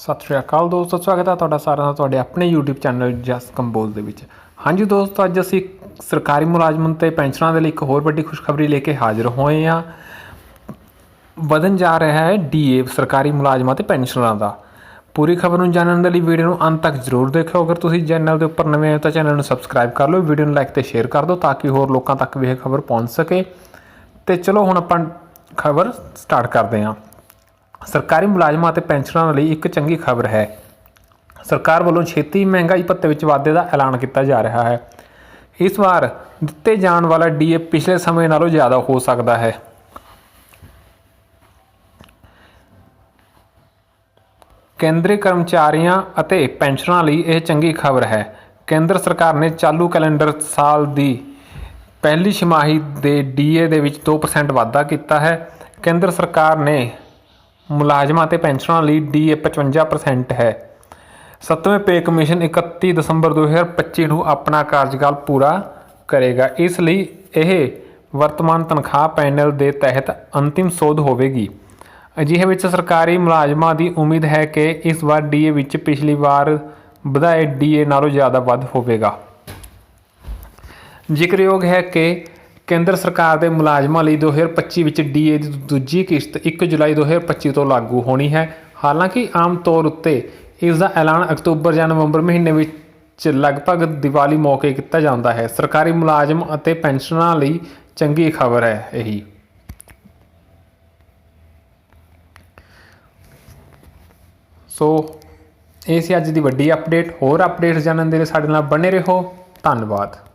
ਸਤਿ ਸ਼੍ਰੀ ਅਕਾਲ ਦੋਸਤੋ, ਸਵਾਗਤ ਹੈ ਤੁਹਾਡਾ ਸਾਰਿਆਂ ਦਾ ਤੁਹਾਡੇ ਆਪਣੇ YouTube ਚੈਨਲ ਜਸ ਕੰਬੋਜ ਦੇ ਵਿੱਚ। ਹਾਂਜੀ ਦੋਸਤੋ, ਅੱਜ ਅਸੀਂ ਸਰਕਾਰੀ ਮੁਲਾਜ਼ਮਾਂ ਤੇ ਪੈਨਸ਼ਨਰਾਂ ਦੇ ਲਈ ਇੱਕ ਹੋਰ ਵੱਡੀ ਖੁਸ਼ਖਬਰੀ ਲੈ ਕੇ ਹਾਜ਼ਰ ਹੋਏ ਹਾਂ। ਵਧਣ ਜਾ ਰਿਹਾ ਹੈ ਡੀਏ ਸਰਕਾਰੀ ਮੁਲਾਜ਼ਮਾਂ ਤੇ ਪੈਨਸ਼ਨਰਾਂ ਦਾ। ਪੂਰੀ ਖਬਰ ਨੂੰ ਜਾਣਨ ਦੇ ਲਈ ਵੀਡੀਓ ਨੂੰ ਅੰਤ ਤੱਕ ਜ਼ਰੂਰ ਦੇਖਿਓ। ਅਗਰ ਤੁਸੀਂ ਚੈਨਲ ਦੇ ਉੱਪਰ ਨਵੇਂ ਹੋ ਤਾਂ ਚੈਨਲ ਨੂੰ ਸਬਸਕ੍ਰਾਈਬ ਕਰ ਲਓ, ਵੀਡੀਓ ਨੂੰ ਲਾਈਕ ਤੇ ਸ਼ੇਅਰ ਕਰ ਦਿਓ ਤਾਂ ਕਿ ਹੋਰ ਲੋਕਾਂ ਤੱਕ ਵੀ ਇਹ ਖਬਰ ਪਹੁੰਚ ਸਕੇ। ਤੇ ਚਲੋ ਹੁਣ ਆਪਾਂ ਖਬਰ ਸਟਾਰਟ ਕਰਦੇ ਹਾਂ। ਸਰਕਾਰੀ ਮੁਲਾਜ਼ਮਾਂ ਅਤੇ ਪੈਨਸ਼ਨਰਾਂ ਲਈ ਇੱਕ ਚੰਗੀ ਖਬਰ ਹੈ। ਸਰਕਾਰ ਵੱਲੋਂ ਛੇਤੀ ਮਹਿੰਗਾਈ ਭੱਤੇ ਵਿੱਚ ਵਾਧੇ ਦਾ ਐਲਾਨ ਕੀਤਾ ਜਾ ਰਿਹਾ ਹੈ। ਇਸ ਵਾਰ ਦਿੱਤੇ ਜਾਣ ਵਾਲਾ ਡੀਏ ਪਿਛਲੇ ਸਮੇਂ ਨਾਲੋਂ ਜ਼ਿਆਦਾ ਹੋ ਸਕਦਾ ਹੈ। ਕੇਂਦਰੀ ਕਰਮਚਾਰੀਆਂ ਅਤੇ ਪੈਨਸ਼ਨਰਾਂ ਲਈ ਇਹ ਚੰਗੀ ਖਬਰ ਹੈ। ਕੇਂਦਰ ਸਰਕਾਰ ਨੇ ਚਾਲੂ ਕੈਲੰਡਰ ਸਾਲ ਦੀ ਪਹਿਲੀ ਛਮਾਹੀ ਦੇ ਡੀਏ ਦੇ ਵਿੱਚ 2% ਵਾਧਾ ਕੀਤਾ ਹੈ। ਕੇਂਦਰ ਸਰਕਾਰ ਨੇ ਮੁਲਾਜ਼ਮਾਂ ਅਤੇ ਪੈਨਸ਼ਨਰਾਂ ਲਈ ਡੀਏ 55% ਹੈ। ਸੱਤਵੇਂ ਪੇ ਕਮਿਸ਼ਨ 31 ਦਸੰਬਰ 2025 ਨੂੰ ਆਪਣਾ ਕਾਰਜਕਾਲ ਪੂਰਾ ਕਰੇਗਾ। ਇਸ ਲਈ ਇਹ ਵਰਤਮਾਨ ਤਨਖਾਹ ਪੈਨਲ ਦੇ ਤਹਿਤ ਅੰਤਿਮ ਸੋਧ ਹੋਵੇਗੀ। ਅਜਿਹੇ ਵਿੱਚ ਸਰਕਾਰੀ ਮੁਲਾਜ਼ਮਾਂ ਦੀ ਉਮੀਦ ਹੈ ਕਿ ਇਸ ਵਾਰ ਡੀਏ ਵਿੱਚ ਪਿਛਲੀ ਵਾਰ ਵਧਾਏ ਡੀਏ ਨਾਲੋਂ ਜ਼ਿਆਦਾ ਵੱਧ ਹੋਵੇਗਾ। ਜ਼ਿਕਰਯੋਗ ਹੈ ਕਿ ਕੇਂਦਰ ਸਰਕਾਰ ਦੇ ਮੁਲਾਜ਼ਮਾਂ ਲਈ 2025 ਵਿੱਚ ਡੀਏ ਦੀ ਦੂਜੀ ਕਿਸ਼ਤ 1 ਜੁਲਾਈ 2025 ਤੋਂ ਲਾਗੂ ਹੋਣੀ ਹੈ। ਹਾਲਾਂਕਿ, ਆਮ ਤੌਰ ਉੱਤੇ ਇਸ ਦਾ ਐਲਾਨ ਅਕਤੂਬਰ ਜਾਂ ਨਵੰਬਰ ਮਹੀਨੇ ਵਿੱਚ ਲਗਭਗ ਦੀਵਾਲੀ ਮੌਕੇ ਕੀਤਾ ਜਾਂਦਾ ਹੈ। ਸਰਕਾਰੀ ਮੁਲਾਜ਼ਮ ਅਤੇ ਪੈਨਸ਼ਨਰਾਂ ਲਈ ਚੰਗੀ ਖਬਰ ਹੈ ਇਹੀ। ਸੋ, ਇਹ ਸੀ ਅੱਜ ਦੀ ਵੱਡੀ ਅਪਡੇਟ। ਹੋਰ ਅਪਡੇਟਸ ਜਾਣਨ ਦੇ ਲਈ ਸਾਡੇ ਨਾਲ ਬਣੇ ਰਹੋ। ਧੰਨਵਾਦ।